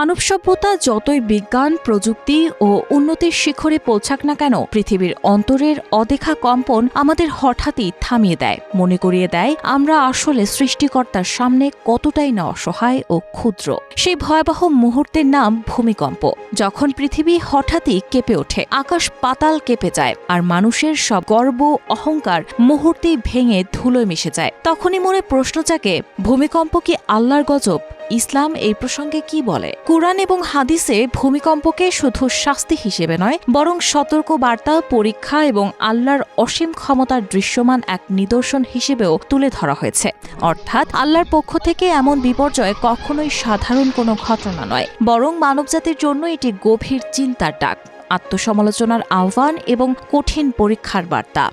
মানব সভ্যতা যতই বিজ্ঞান, প্রযুক্তি ও উন্নতির শিখরে পৌঁছাক না কেন, পৃথিবীর অন্তরের অদেখা কম্পন আমাদের হঠাৎই থামিয়ে দেয়। মনে করিয়ে দেয়, আমরা আসলে সৃষ্টিকর্তার সামনে কতটাই না অসহায় ও ক্ষুদ্র। সেই ভয়াবহ মুহূর্তের নাম ভূমিকম্প, যখন পৃথিবী হঠাৎই কেঁপে ওঠে, আকাশ পাতাল কেঁপে যায়, আর মানুষের সব গর্ব, অহংকার মুহূর্তেই ভেঙে ধুলোয় মিশে যায়। তখনই মনে প্রশ্ন জাগে, ভূমিকম্প কি আল্লাহর গজব? ইসলাম এই প্রসঙ্গে কি বলে? কুরআন এবং হাদিসে ভূমিকম্পকে শুধু শাস্তি হিসেবে নয়, বরং সতর্ক বার্তা পরীক্ষা এবং আল্লাহর অসীম ক্ষমতার দৃশ্যমান এক নিদর্শন হিসেবেও তুলে ধরা হয়েছে। অর্থাৎ আল্লাহর পক্ষ থেকে এমন বিপর্যয় কখনোই সাধারণ কোনো ঘটনা নয়, বরং মানবজাতির জন্য এটি গভীর চিন্তার ডাক। আত্মসমালোচনার আহ্বান এবং কঠিন পরীক্ষার বার্তা।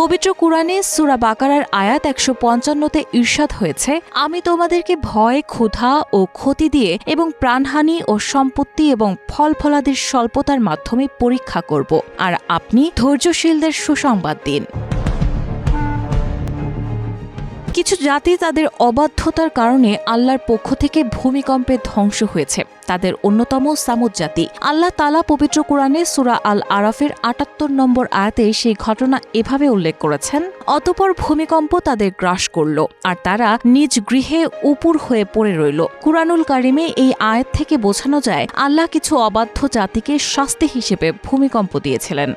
পবিত্র কুরআনে সুরা বাকারার আয়াত একশো পঞ্চান্নতে ঈর্ষাদ হয়েছে, আমি তোমাদেরকে ভয়, ক্ষুধা ও ক্ষতি দিয়ে এবং প্রাণহানি ও সম্পত্তি এবং ফল ফলাদির স্বল্পতার মাধ্যমে পরীক্ষা করব, আর আপনি ধৈর্যশীলদের সুসংবাদ দিন। কিছু জাতি তাদের অবাধ্যতার কারণে আল্লাহর পক্ষ থেকে ভূমিকম্পে ধ্বংস হয়েছে। তাদের অন্যতম সামুদ জাতি। আল্লাহ তালা পবিত্র কোরআনে সুরা আল আরাফের আটাত্তর নম্বর আয়াতে সেই ঘটনা এভাবে উল্লেখ করেছেন, অতপর ভূমিকম্প তাদের গ্রাস করল, আর তারা নিজ গৃহে উপুর হয়ে পড়ে রইল। কুরআনুল কারিমে এই আয়াত থেকে বোঝানো যায়, আল্লাহ কিছু অবাধ্য জাতিকে শাস্তি হিসেবে ভূমিকম্প দিয়েছিলেন।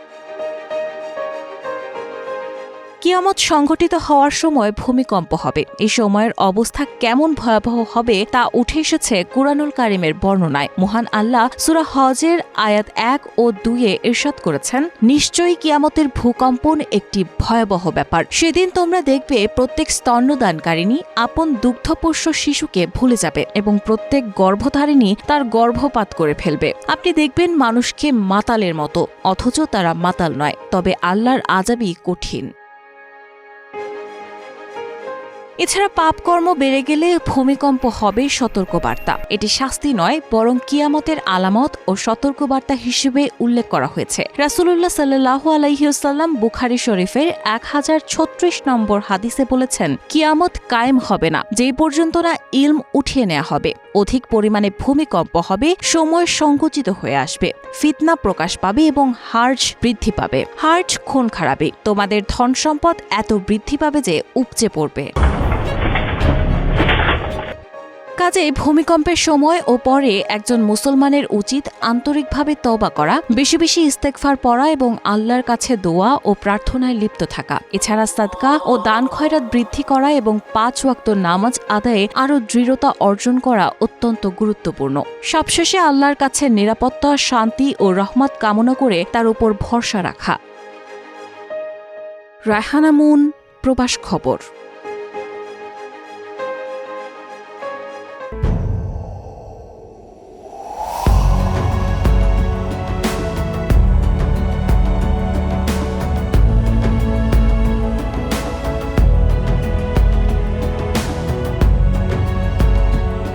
কিয়ামত সংঘটিত হওয়ার সময় ভূমিকম্প হবে। এই সময়ের অবস্থা কেমন ভয়াবহ হবে তা উঠে এসেছে কুরআনুল কারিমের বর্ণনায়। মহান আল্লাহ সুরা হজের আয়াত এক ও দুইয়ে ইরশাদ করেছেন, নিশ্চয়ই কিয়ামতের ভূকম্পন একটি ভয়াবহ ব্যাপার। সেদিন তোমরা দেখবে প্রত্যেক স্তন্যদানকারিণী আপন দুগ্ধপোষ্য শিশুকে ভুলে যাবে এবং প্রত্যেক গর্ভধারিণী তার গর্ভপাত করে ফেলবে। আপনি দেখবেন মানুষকে মাতালের মতো, অথচ তারা মাতাল নয়, তবে আল্লাহর আজাবই কঠিন। এছাড়া পাপকর্ম বেড়ে গেলে ভূমিকম্প হবে সতর্কবার্তা। এটি শাস্তি নয়, বরং কিয়ামতের আলামত ও সতর্কবার্তা হিসেবে উল্লেখ করা হয়েছে। রাসুলুল্লাহ সাল্লাহ আলাইসাল্লাম বুখারি শরীফের এক হাজার ছত্রিশ নম্বর হাদিসে বলেছেন, কিয়ামত কায়েম হবে না, যেই পর্যন্ত না ইলম উঠিয়ে নেওয়া হবে। অধিক পরিমাণে ভূমিকম্প হবে, সময় সংকুচিত হয়ে আসবে, ফিতনা প্রকাশ পাবে এবং হার্জ বৃদ্ধি পাবে। হার্জ খুন খারাবে তোমাদের ধন সম্পদ এত বৃদ্ধি পাবে যে উপচে পড়বে। কাজে ভূমিকম্পের সময় ও পরে একজন মুসলমানের উচিত আন্তরিকভাবে তবা করা, বেশি বেশি ইস্তেকফার পড়া এবং আল্লাহর কাছে দোয়া ও প্রার্থনায় লিপ্ত থাকা। এছাড়া সাদকা ও দান খয়রাত বৃদ্ধি করা এবং পাঁচ ওয়াক্ত নামাজ আদায়ে আরও দৃঢ়তা অর্জন করা অত্যন্ত গুরুত্বপূর্ণ। সবশেষে আল্লাহর কাছে নিরাপত্তা, শান্তি ও রহমত কামনা করে তার উপর ভরসা রাখা। রায়হানামুন প্রবাস খবর।